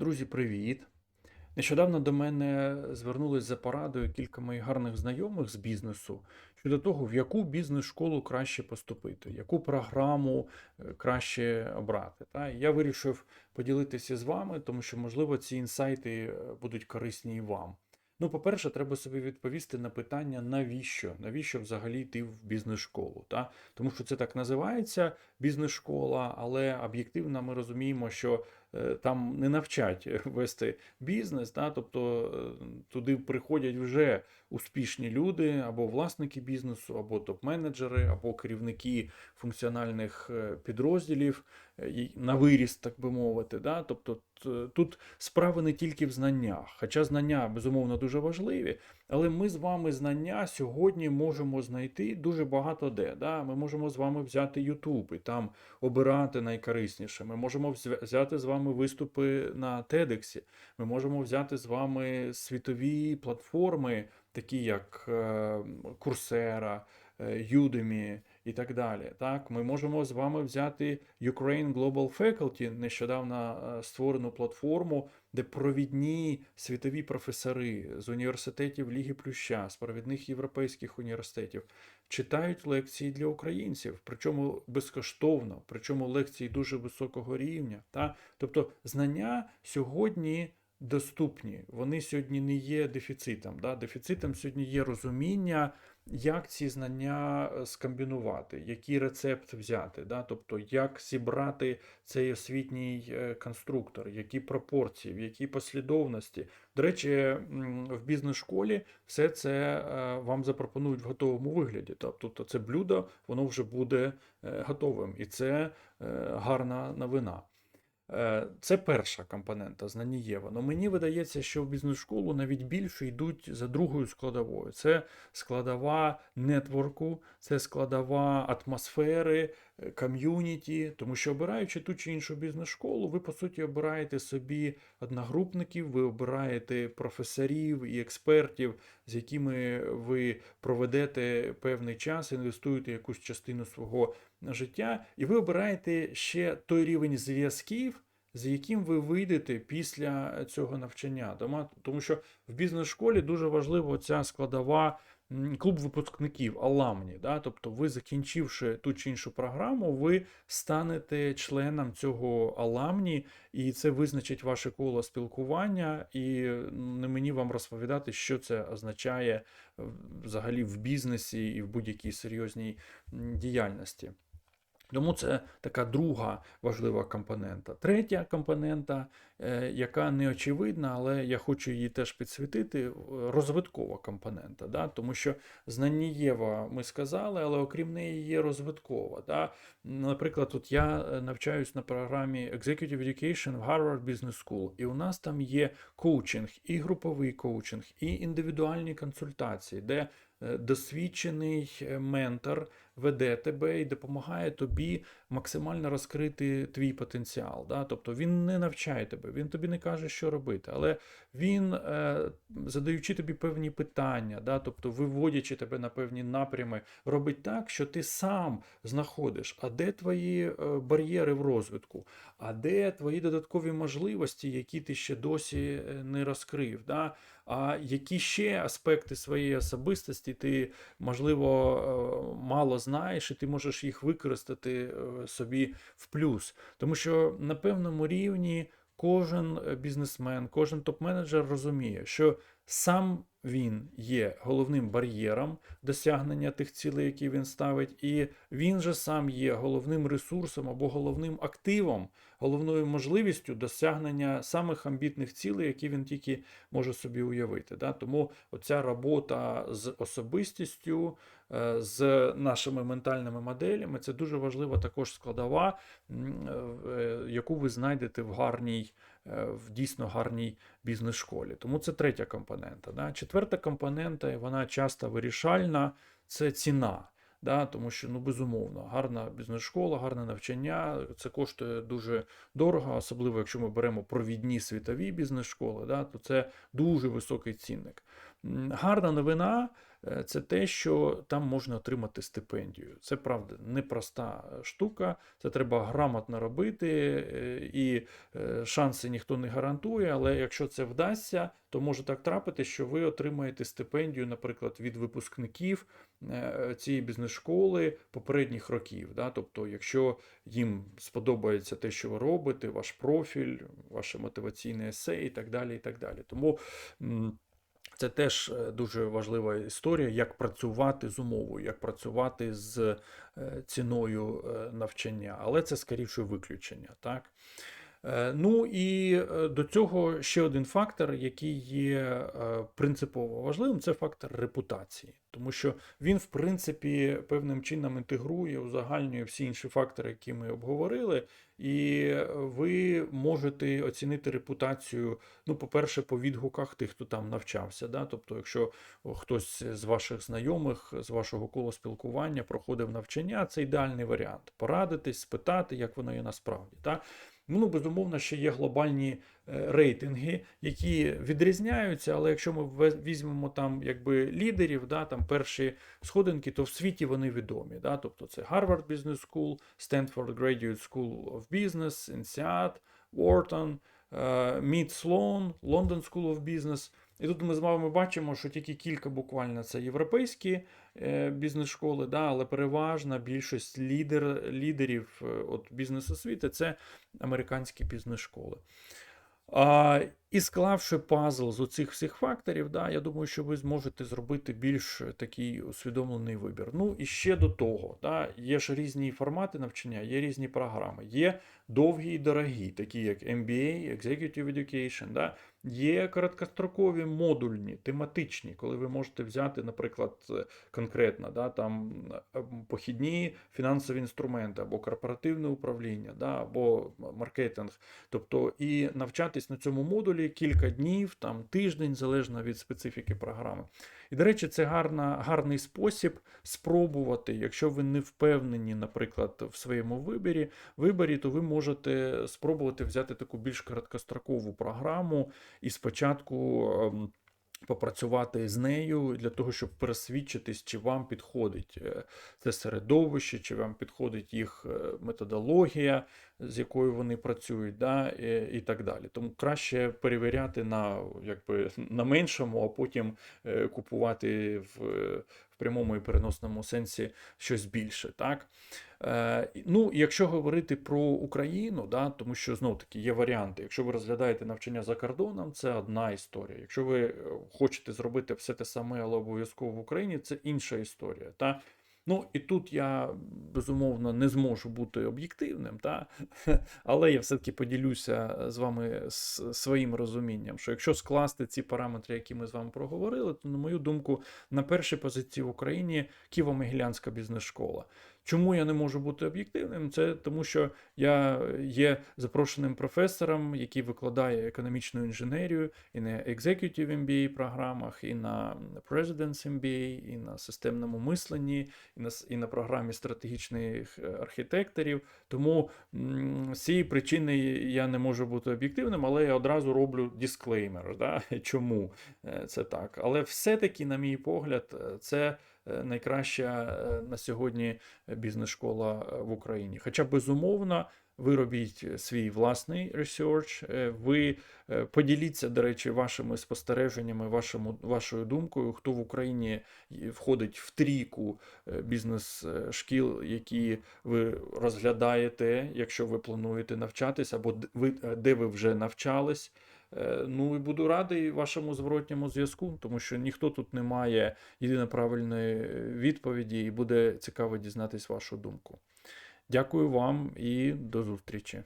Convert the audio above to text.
Друзі, привіт! Нещодавно до мене звернулись за порадою кілька моїх гарних знайомих з бізнесу щодо того, в яку бізнес-школу краще поступити, яку програму е, краще обрати. Та? Я вирішив поділитися з вами, тому що, можливо, ці інсайти е, будуть корисні і вам. Ну, по-перше, треба собі відповісти на питання, навіщо? Навіщо взагалі йти в бізнес-школу? Тому що це так називається бізнес-школа, але об'єктивно ми розуміємо, що там не навчать вести бізнес, да, тобто е, туди приходять вже успішні люди, або власники бізнесу, або топ-менеджери, або керівники функціональних е, підрозділів. е, на виріст, так би мовити. Да? Тобто тут справа не тільки в знаннях, хоча знання, безумовно, дуже важливі, але ми з вами знання сьогодні можемо знайти дуже багато де. Да? Ми можемо з вами взяти YouTube і там обирати найкорисніше. Ми можемо взяти з вами виступи на TEDx. Ми можемо взяти з вами світові платформи, такі як е, Coursera, е, Udemy і так далі. Так, ми можемо з вами взяти Ukraine Global Faculty, нещодавно е, створену платформу, де провідні світові професори з університетів Ліги Плюща, з провідних європейських університетів читають лекції для українців, причому безкоштовно, причому лекції дуже високого рівня. Та? Тобто знання сьогодні доступні, вони сьогодні не є дефіцитом. Да? Дефіцитом сьогодні є розуміння, як ці знання е, скомбінувати, який рецепт взяти, да? тобто як зібрати цей освітній е, конструктор, які пропорції, в якій послідовності. До речі, в бізнес-школі все це е, вам запропонують в готовому вигляді. Тобто це блюдо, воно вже буде готовим, і це гарна новина. Е, Це перша компонента знанієва. Но мені видається, що в бізнес-школу навіть більше йдуть за другою складовою. Це складова нетворку, це складова атмосфери, ком'юніті. Тому що обираючи ту чи іншу бізнес-школу, ви по суті обираєте собі одногрупників, ви обираєте професорів і експертів, з якими ви проведете певний час, інвестуєте якусь частину свого життя, і ви обираєте ще той рівень зв'язків, з яким ви вийдете після цього навчання. Тому що в бізнес-школі дуже важлива ця складова клуб випускників, аламні. Да? Тобто, ви, закінчивши ту чи іншу програму, ви станете членом цього аламні, і це визначить ваше коло спілкування. І не мені вам розповідати, що це означає е, взагалі в бізнесі і в будь-якій серйозній діяльності. Тому це така друга важлива компонента. Третя компонента, е, яка не очевидна, але я хочу її теж підсвітити, е, розвиткова компонента. Да? Тому що знанієва ми сказали, але окрім неї є розвиткова. Да? Наприклад, тут я е, навчаюсь на програмі Executive Education в Harvard Business School, і у нас там є коучинг, і груповий коучинг, і індивідуальні консультації, де досвідчений ментор веде тебе і допомагає тобі максимально розкрити твій потенціал. Да? Тобто він не навчає тебе, він тобі не каже, що робити, але він, е, задаючи тобі певні питання, да? тобто виводячи тебе на певні напрями, робить так, що ти сам знаходиш, а де твої е, бар'єри в розвитку, а де твої додаткові можливості, які ти ще досі е, не розкрив. Да? А які ще аспекти своєї особистості ти, можливо, мало знаєш, і ти можеш їх використати е, собі в плюс. Тому що на певному рівні кожен е, бізнесмен, кожен топ-менеджер розуміє, що сам він є головним бар'єром досягнення тих цілей, які він ставить, і він же сам є головним ресурсом або головним активом, головною можливістю досягнення самих амбітних цілей, які він тільки може собі уявити. Да? Тому оця робота з особистістю, е, з нашими ментальними моделями це дуже важлива також складова, е, яку ви знайдете в гарній, е, в дійсно гарній бізнес-школі. Тому це третя компонента. Да? Четверта компонента, і вона часто вирішальна, це ціна. Да, тому що, ну, безумовно, гарна бізнес-школа, гарне навчання, це коштує дуже дорого, особливо якщо ми беремо провідні світові бізнес-школи, да, то це дуже високий цінник. Гарна новина, е, це те, що там можна отримати стипендію. Це правда непроста штука. Це треба грамотно робити, е, і е, шанси ніхто не гарантує. Але якщо це вдасться, то може так трапити, що ви отримаєте стипендію, наприклад, від випускників е, цієї бізнес-школи попередніх років. Да? Тобто, якщо їм сподобається те, що ви робите, ваш профіль, ваше мотиваційне есе і так далі. і так далі. Тому це теж е, дуже важлива історія, як працювати з умовою, як працювати з е, ціною е, навчання, але це скоріше виключення. Так? Е, Ну і е, до цього ще один фактор, який є е, принципово важливим, це фактор репутації, тому що він, в принципі, певним чином інтегрує, узагальнює всі інші фактори, які ми обговорили, і ви можете оцінити репутацію, ну, по-перше, по відгуках тих, хто там навчався. Да? Тобто, якщо хтось з ваших знайомих, з вашого кола спілкування проходив навчання, це ідеальний варіант. Порадитись, спитати, як воно є насправді. Так? Ну, безумовно, ще є глобальні е, рейтинги, які відрізняються, але якщо ми візьмемо там якби лідерів, да, там перші сходинки, то в світі вони відомі. Да? Тобто це Harvard Business School, Stanford Graduate School of Business, INSEAD, Wharton, Мід Sloan, London School of Business. І тут ми з вами бачимо, що тільки кілька буквально це європейські е, бізнес-школи, да, але переважна більшість лідер, лідерів е, бізнес-освіти це американські бізнес-школи. І склавши пазл з оцих всіх факторів, да, я думаю, що ви зможете зробити більш такий усвідомлений вибір. Ну і ще до того, да, є ж різні формати навчання, є різні програми, є довгі і дорогі, такі як MBA, Executive Education, да, є короткострокові модульні, тематичні, коли ви можете взяти, наприклад, е, конкретно да, там е, похідні фінансові інструменти або корпоративне управління, да, або маркетинг. Тобто і навчатись на цьому модулі кілька днів, там тиждень, залежно від специфіки програми. І, до речі, це гарна, гарний спосіб спробувати, якщо ви не впевнені, наприклад, в своєму вибірі, виборі, то ви можете спробувати взяти таку більш короткострокову програму і спочатку. Попрацювати з нею для того, щоб пересвідчитись, чи вам підходить е, це середовище, чи вам підходить їх е, методологія, з якою вони працюють, да, і, і так далі. Тому краще перевіряти на, якби, на меншому, а потім е, купувати в прямому і переносному сенсі щось більше. Так? Е, ну, якщо говорити про Україну, да, тому що знов таки є варіанти. Якщо ви розглядаєте навчання за кордоном, це одна історія. Якщо ви е, хочете зробити все те саме, але обов'язково в Україні, це інша історія. Та? Ну і тут я безумовно не зможу бути об'єктивним, та? але я все-таки поділюся з вами своїм розумінням, що якщо скласти ці параметри, які ми з вами проговорили, то, на мою думку, на першій позиції в Україні Києво-Могилянська бізнес-школа. Чому я не можу бути об'єктивним? Це тому, що я є запрошеним професором, який викладає економічну інженерію і на Executive MBA програмах, і на President's MBA, і на системному мисленні, і на, програмі стратегічних е, архітекторів. Тому з цієї причини я не можу бути об'єктивним, але я одразу роблю дисклеймер. Да? Чому е, це так? Але все-таки, на мій погляд, е, це найкраща е, на сьогодні бізнес-школа е, в Україні. Хоча, безумовно, ви робіть свій власний ресерч, е, ви е, поділіться, до речі, вашими спостереженнями, вашому, вашою думкою, хто в Україні входить в трійку е, бізнес-шкіл, які ви розглядаєте, якщо ви плануєте навчатись, або ви, е, де ви вже навчались. Е, Ну і буду радий вашому зворотньому зв'язку, тому що ніхто тут не має єдино правильної е, відповіді, і буде цікаво дізнатись вашу думку. Дякую вам і до зустрічі.